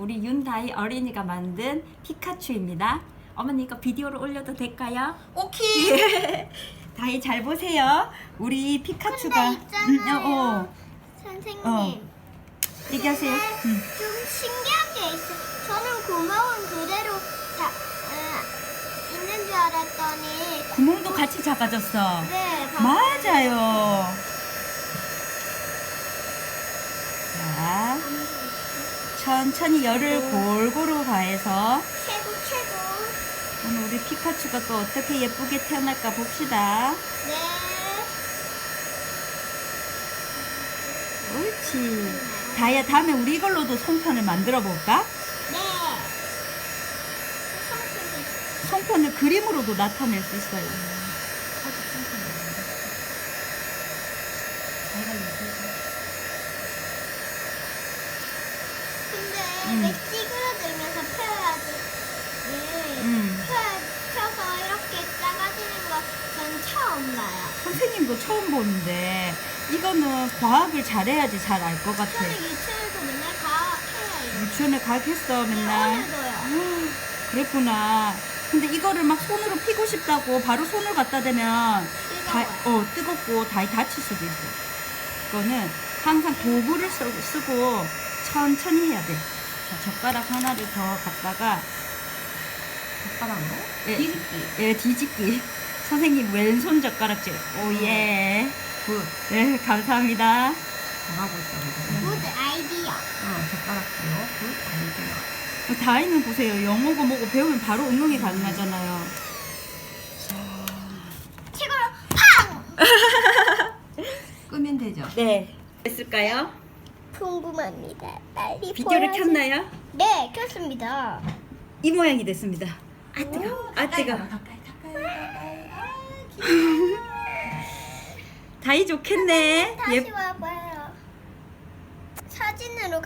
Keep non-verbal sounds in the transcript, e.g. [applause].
우리 윤다희 어린이가 만든 피카츄입니다. 어머니 이거 비디오로 올려도 될까요? 오케이. [laughs] 다희 잘 보세요. 우리 피카츄가 근데 있잖아요. 음, 어, 어. 선생님. 어. 얘기하세요. 음. 좀 신기한 게 있어. 저는 고마운 그대로 자, 아, 있는 줄 알았더니 구멍도 같이 작아졌어. 네, 봐- 맞아요. 자, 천천히 열을 골고루 가해서 최고 최고. 오늘 우리 피카츄가 또 어떻게 예쁘게 태어날까 봅시다. 네. 옳지. 다이야 다음에 우리 이걸로도 송편을 만들어 볼까? 네. 성품이 송편을 그림으로도 나타낼 수 있어요. 근데 음. 왜 찌그러들면서 펴야지? 네. 음. 펴, 펴서 이렇게 작아지는 거 전 처음 봐요. 선생님도 처음 보는데 이거는 과학을 잘해야지 잘 알 것 같아. 저는 유치원에서 맨날 과학해요. 유치원에 가겠어 네, 맨날. 오늘도요. 그랬구나. 근데 이거를 막 손으로 피고 싶다고 바로 손을 갖다 대면 다, 뜨거워요. 어, 뜨겁고 다이 다칠 수도 있어. 이거는 항상 도구를 쓰, 쓰고 천천히 해야 돼. 자, 젓가락 하나를 더 갖다가 젓가락으로? 예, 뒤집기. 예, 뒤집기. 선생님 왼손 젓가락질. 오 예. 굿. 네, 감사합니다. 잘하고. 그죠? 굿 아이디어. 어, 젓가락으로 굿 아이디어. 다이는 보세요. 영어고 뭐고 배우면 바로 응용이 가능하잖아요. 최고로 팡! [laughs] 끄면 되죠? 네. 됐을까요? 궁금합니다. 빨리 비디오를 보여주- 켰나요? 네, 켰습니다. 이 모양이 됐습니다. 아 뜨거. 아 뜨거. [laughs] 다이 좋겠네. 다시 예. 와봐요. 사진으로